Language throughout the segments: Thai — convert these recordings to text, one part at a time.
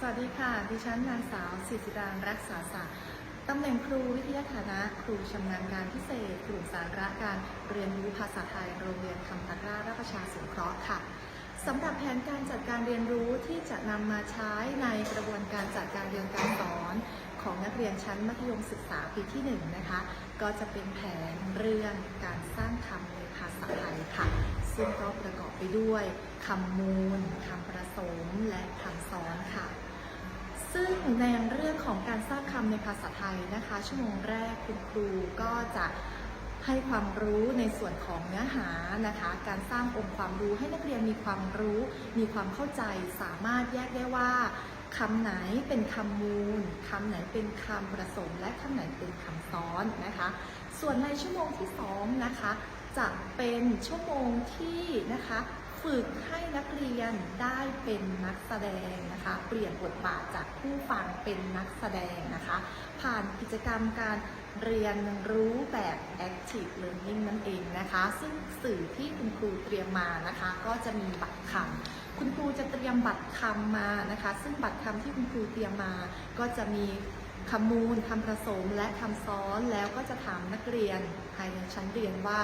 สวัสดีค่ะ ดิฉันนางสาวศิสิดารักษาศักดิ์ตำแหน่งครูวิทยาฐานะ ครูชำนาญการพิเศษ กลุ่มสาระการเรียนรู้ภาษาไทย โรงเรียนคำตะกร้าราชประชาสงเคราะห์ค่ะสำหรับแผนการจัดการเรียนรู้ที่จะนำมาใช้ในกระบวนการจัดการเรียนการสอน ของนักเรียนชั้นมัธยมศึกษาปีที่1นะคะก็จะเป็นแผนเรื่องการสร้างคำในภาษาไทยค่ะ ซึ่งก็ประกอบไปด้วยคำมูลคำประสมและคำซ้อนค่ะ ในเรื่องของการสร้างคำในภาษาไทยนะคะ ชั่วโมงแรกคุณครูก็จะให้ความรู้ในส่วนของเนื้อหานะคะ การสร้างองค์ความรู้ให้นักเรียนมีความรู้ มีความเข้าใจสามารถแยกได้ว่าคำไหนเป็นคำมูลคำไหนเป็นคำประสม และคำไหนเป็นคำซ้อนนะคะ ส่วนในชั่วโมงที่สองนะคะจะเป็นชั่วโมงที่นะคะ ฝึกให้นักเรียนได้เป็นนักแสดงนะคะ เปลี่ยนบทบาทจากผู้ฟังเป็นนักแสดงนะคะ ผ่านกิจกรรมการเรียนรู้แบบ active learning นั่นเองนะคะ ซึ่งสื่อที่คุณครูเตรียมมานะคะ ก็จะมีบัตรคำคุณครูจะเตรียมบัตรคำมานะคะ ซึ่งบัตรคำที่คุณครูเตรียมมาก็จะมีคำมูลคำผสมและคำซ้อนแล้วก็จะถามนักเรียนภายในชั้นเรียนว่า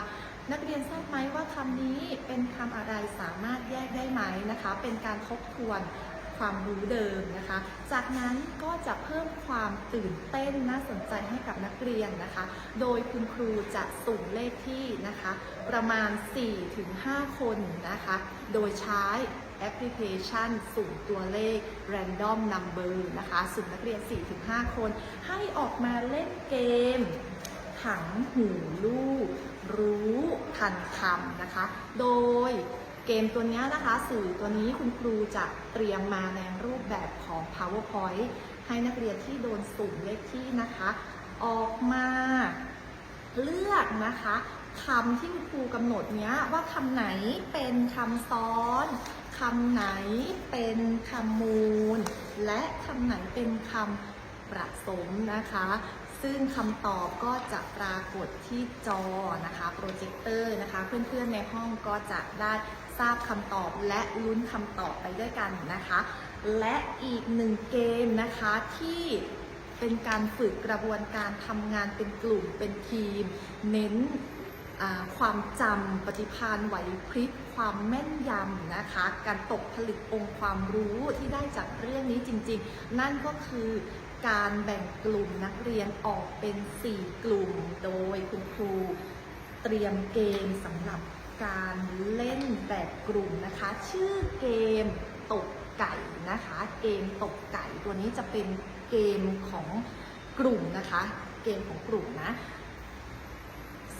นักเรียนทราบไหมว่าคำนี้เป็นคำอะไรสามารถแยกได้ไหมนะคะ เป็นการทบทวนความรู้เดิมนะคะ จากนั้นก็จะเพิ่มความตื่นเต้นน่าสนใจให้กับนักเรียนนะคะ โดยคุณครูจะสุ่มเลขที่นะคะ ประมาณ 4-5 คนนะคะ โดยใช้แอปพลิเคชันสุ่มตัวเลข random number นะคะ สุ่มนักเรียน 4-5 คน ให้ออกมาเล่นเกม ถังหูลูกรู้ ทันคำนะคะ โดยเกมตัวนี้นะคะ สื่อตัวนี้คุณครูจะเตรียมมาในรูปแบบของ PowerPoint ให้นักเรียนที่โดนสุ่มเลขที่นะคะ ออกมาเลือกนะคะคำที่คุณครูกำหนดเนี้ยว่าคำไหนเป็นคำซ้อนคำไหนเป็นคำมูล และคำไหนเป็นคำประสมนะคะ ซึ่งคำตอบก็จะปรากฏที่จอนะคะโปรเจคเตอร์นะคะ เพื่อนๆในห้องก็จะได้ทราบคำตอบและลุ้นคำตอบไปด้วยกันนะคะ และอีกหนึ่งเกมนะคะที่เป็นการฝึกกระบวนการทำงานเป็นกลุ่มเป็นทีม เน้นความจำปฏิภาณไหวพริบความแม่นยำนะคะ การตกผลึกองค์ความรู้ที่ได้จากเรื่องนี้จริง ๆ นั่นก็คือ การแบ่งกลุ่มนักเรียนออกเป็น 4 กลุ่ม โดยคุณครูเตรียมเกมสำหรับการเล่นแบบกลุ่มนะคะ ชื่อเกมตกไก่นะคะ เกมตกไก่ตัวนี้จะเป็นเกมของกลุ่มนะคะ เกมของกลุ่มนะ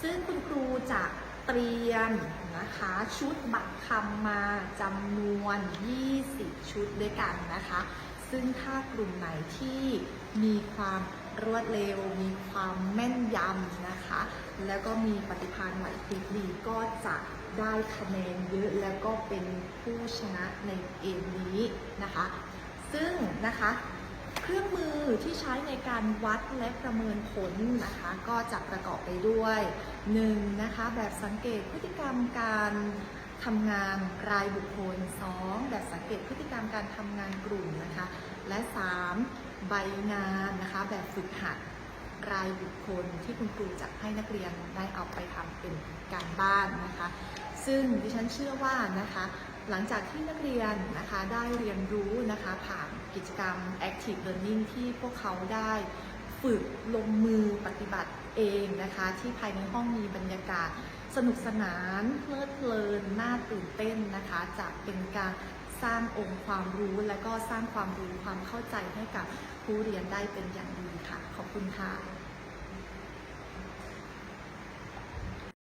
ซึ่งคุณครูจะเตรียมนะคะชุดบัตรคำมาจำนวน 20 ชุดด้วยกันนะคะ ซึ่งถ้ากลุ่มไหนที่มีความรวดเร็ว มีความแม่นยำนะคะ แล้วก็มีปฏิภาณไหวพริบดีก็จะได้คะแนนเยอะแล้วก็เป็นผู้ชนะในเกมนี้นะคะ ซึ่งนะคะเครื่องมือที่ใช้ในการวัดและประเมินผลนะคะ ก็จะประกอบไปด้วย 1. นะคะแบบสังเกตพฤติกรรมการ ทำงานรายบุคคล 2. แบบสังเกตพฤติกรรมการทำงานกลุ่มนะคะ และ 3. ใบงานนะคะ แบบฝึกหัดรายบุคคลที่คุณครูจะให้นักเรียนได้เอาไปทำเป็นการบ้านนะคะ ซึ่งดิฉันเชื่อว่านะคะ หลังจากที่นักเรียนนะคะได้เรียนรู้นะคะผ่านกิจกรรม Active Learning ที่พวกเขาได้ฝึกลงมือปฏิบัติ เองนะคะ ที่ภายในห้องมีบรรยากาศสนุกสนานเพลิดเพลินน่าตื่นเต้นนะคะ จะเป็นการสร้างองค์ความรู้และก็สร้างความรู้ความเข้าใจให้กับผู้เรียนได้เป็นอย่างดีค่ะ ขอบคุณค่ะ